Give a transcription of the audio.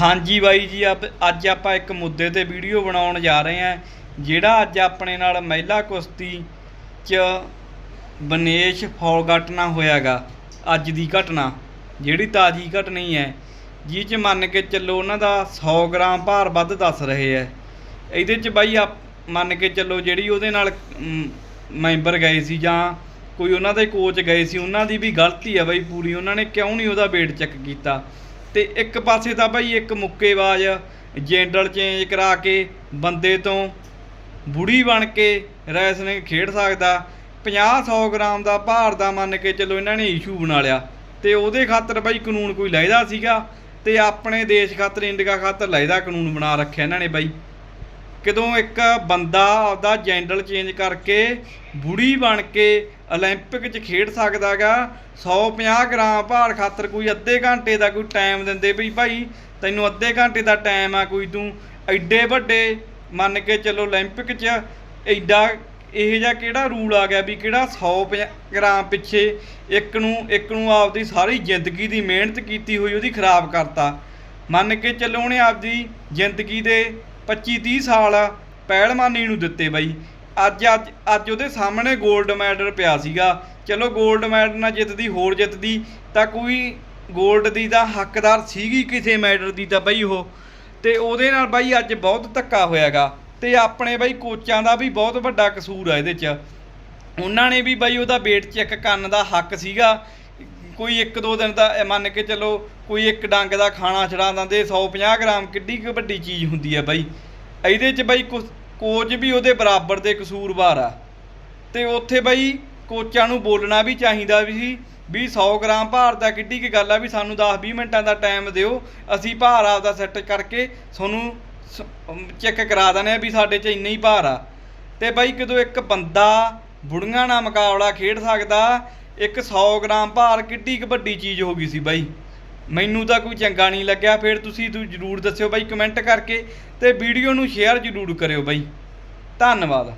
ਹਾਂਜੀ ਬਾਈ ਜੀ, ਆਪ- ਅੱਜ ਆਪਾਂ ਇੱਕ ਮੁੱਦੇ ਤੇ ਵੀਡੀਓ ਬਣਾਉਣ ਜਾ ਰਹੇ ਹਾਂ, ਜਿਹੜਾ ਅੱਜ ਆਪਣੇ ਨਾਲ ਮਹਿਲਾ ਕੁਸ਼ਤੀ 'ਚ ਬਨੇਸ਼ ਫੌਲਗਟਨਾ ਹੋਇਆਗਾ, ਅੱਜ ਦੀ ਘਟਨਾ, ਜਿਹੜੀ ਤਾਜ਼ੀ ਘਟਨੀ ਹੈ ਜਿਹ 'ਚ ਮੰਨ ਕੇ ਚੱਲੋ ਉਹਨਾਂ ਦਾ 100 ਗ੍ਰਾਮ ਭਾਰ ਵੱਧ ਦੱਸ ਰਹੇ ਹੈ। ਇਹਦੇ 'ਚ ਬਾਈ ਆਪ, ਮੰਨ ਕੇ ਚੱਲੋ ਜਿਹੜੀ ਉਹਦੇ ਨਾਲ ਮੈਂਬਰ ਗਏ ਸੀ ਜਾਂ ਕੋਈ ਉਹਨਾਂ ਦੇ ਕੋਚ ਗਏ ਸੀ, ਉਹਨਾਂ ਦੀ ਵੀ ਗਲਤੀ ਹੈ ਬਾਈ ਪੂਰੀ, ਉਹਨਾਂ ਨੇ ਕਿਉਂ ਨਹੀਂ ਉਹਦਾ weight ਚੈੱਕ ਕੀਤਾ? ਤੇ ਇੱਕ ਪਾਸੇ ਤਾਂ ਬਾਈ ਇੱਕ ਮੁੱਕੇਬਾਜ਼ ਜੈਂਡਲ ਚੇਂਜ ਕਰਾ ਕੇ ਬੰਦੇ ਤੋਂ ਬੁੜੀ ਬਣ ਕੇ ਰੈਸਲਿੰਗ ਖੇਡ ਸਕਦਾ। 50 100 ਗ੍ਰਾਮ ਦਾ ਭਾਰ ਦਾ ਮੰਨ ਕੇ ਚੱਲੋ ਇਹਨਾਂ ਨੇ ਇਸ਼ੂ ਬਣਾ ਲਿਆ। ਤੇ ਉਹਦੇ ਖਾਤਰ ਬਾਈ ਕਾਨੂੰਨ ਕੋਈ ਲਾਇਦਾ ਸੀਗਾ ਤੇ ਆਪਣੇ ਦੇਸ਼ ਖਾਤਰ, ਇੰਡੀਆ ਖਾਤਰ ਲਾਇਦਾ ਕਾਨੂੰਨ ਬਣਾ ਰੱਖਿਆ ਇਹਨਾਂ ਨੇ ਬਾਈ। ਕਿਦੋਂ ਇੱਕ ਬੰਦਾ ਆਪਦਾ ਜੈਂਡਰ ਚੇਂਜ ਕਰਕੇ ਬੁੜੀ ਬਣ ਕੇ ਓਲੰਪਿਕ 'ਚ ਖੇਡ ਸਕਦਾ ਹੈਗਾ 150 ਗ੍ਰਾਮ ਭਾਰ ਖਾਤਰ ਕੋਈ ਅੱਧੇ ਘੰਟੇ ਦਾ ਕੋਈ ਟਾਈਮ ਦਿੰਦੇ ਵੀ ਭਾਈ, ਤੈਨੂੰ ਅੱਧੇ ਘੰਟੇ ਦਾ ਟਾਈਮ ਆ ਕੋਈ ਤੂੰ। ਐਡੇ ਵੱਡੇ ਮੰਨ ਕੇ ਚੱਲੋ ਓਲੰਪਿਕ 'ਚ ਐਡਾ ਇਹ ਜਿਹਾ ਕਿਹੜਾ ਰੂਲ ਆ ਗਿਆ ਵੀ ਕਿਹੜਾ 100 ਗ੍ਰਾਮ ਪਿੱਛੇ ਇੱਕ ਨੂੰ ਇੱਕ ਨੂੰ ਆਪਦੀ ਸਾਰੀ ਜ਼ਿੰਦਗੀ ਦੀ ਮਿਹਨਤ ਕੀਤੀ ਹੋਈ ਉਹਦੀ ਖਰਾਬ ਕਰਤਾ। ਮੰਨ ਕੇ ਚੱਲੋ ਉਹਨੇ ਆਪਦੀ ਜ਼ਿੰਦਗੀ ਦੇ 25 30 ਸਾਲ ਪਹਿਲਮਾਨੀ ਨੂੰ ਦਿੱਤੇ ਬਾਈ। ਅੱਜ ਅੱਜ ਅੱਜ ਉਹਦੇ ਸਾਹਮਣੇ 골ਡ ਮੈਡਲ ਪਿਆ ਸੀਗਾ। ਚਲੋ 골ਡ ਮੈਡਲ ਨਾਲ ਜਿੱਤਦੀ, ਹੋਰ ਜਿੱਤਦੀ, ਤਾਂ ਕੋਈ 골ਡ ਦੀ ਤਾਂ ਹੱਕਦਾਰ ਸੀਗੀ ਕਿਸੇ ਮੈਡਲ ਦੀ ਤਾਂ ਬਾਈ ਉਹ। ਤੇ ਉਹਦੇ ਨਾਲ ਬਾਈ ਅੱਜ ਬਹੁਤ ਧੱਕਾ ਹੋਇਆਗਾ। ਤੇ ਆਪਣੇ ਬਾਈ ਕੋਚਾਂ ਦਾ ਵੀ ਬਹੁਤ ਵੱਡਾ ਕਸੂਰ ਆ ਇਹਦੇ 'ਚ। ਉਹਨਾਂ ਨੇ ਵੀ ਬਾਈ ਉਹਦਾ weight ਚੈੱਕ ਕਰਨ ਦਾ ਹੱਕ ਸੀਗਾ। ਕੋਈ ਇੱਕ ਦੋ ਦਿਨ ਦਾ ਇਹ ਮੰਨ ਕੇ ਚੱਲੋ ਕੋਈ ਇੱਕ ਡੰਗ ਦਾ ਖਾਣਾ ਛੜਾ ਦਿੰਦੇ 150 ਗ੍ਰਾਮ ਕਿੱਡੀ ਕੁ ਵੱਡੀ ਚੀਜ਼ ਹੁੰਦੀ ਹੈ ਬਾਈ। ਇਹਦੇ 'ਚ ਬਾਈ ਕੁਛ- ਕੋਚ ਵੀ ਉਹਦੇ ਬਰਾਬਰ ਦੇ ਕਸੂਰਵਾਰ ਆ। ਤੇ ਉੱਥੇ ਬਾਈ ਕੋਚਾਂ ਨੂੰ ਬੋਲਣਾ ਵੀ ਚਾਹੀਦਾ ਵੀ ਸੀ ਵੀ 100 ਗ੍ਰਾਮ ਭਾਰ ਦਾ ਕਿੱਡੀ ਕੀ ਗੱਲ ਆ ਵੀ ਸਾਨੂੰ 10-20 ਮਿੰਟਾਂ ਦਾ ਟਾਈਮ ਦਿਓ, ਅਸੀਂ ਭਾਰ ਆਪਦਾ ਸੈੱਟ ਕਰਕੇ ਤੁਹਾਨੂੰ ਚੈੱਕ ਕਰਾ ਦਿੰਦੇ ਆ ਵੀ ਸਾਡੇ 'ਚ ਇੰਨਾ ਹੀ ਭਾਰ ਆ। ਤੇ ਬਾਈ ਕਦੋਂ ਇੱਕ ਬੰਦਾ ਬੁੜੀਆਂ ਨਾਲ ਮੁਕਾਬਲਾ ਖੇਡ ਸਕਦਾ ਇੱਕ 100 ਗ੍ਰਾਮ ਭਾਰ ਕਿੱਡੀ ਕੁ ਵੱਡੀ ਚੀਜ਼ ਹੋ ਗਈ ਸੀ ਬਾਈ। ਮੈਨੂੰ ਤਾਂ ਕੋਈ ਚੰਗਾ ਨਹੀਂ ਲੱਗਿਆ। ਫਿਰ ਤੁਸੀਂ ਤੂੰ ਜਰੂਰ ਦੱਸਿਓ ਬਾਈ ਕਮੈਂਟ ਕਰਕੇ ਤੇ ਵੀਡੀਓ ਨੂੰ ਸ਼ੇਅਰ ਜਰੂਰ ਕਰਿਓ ਬਾਈ। ਧੰਨਵਾਦ।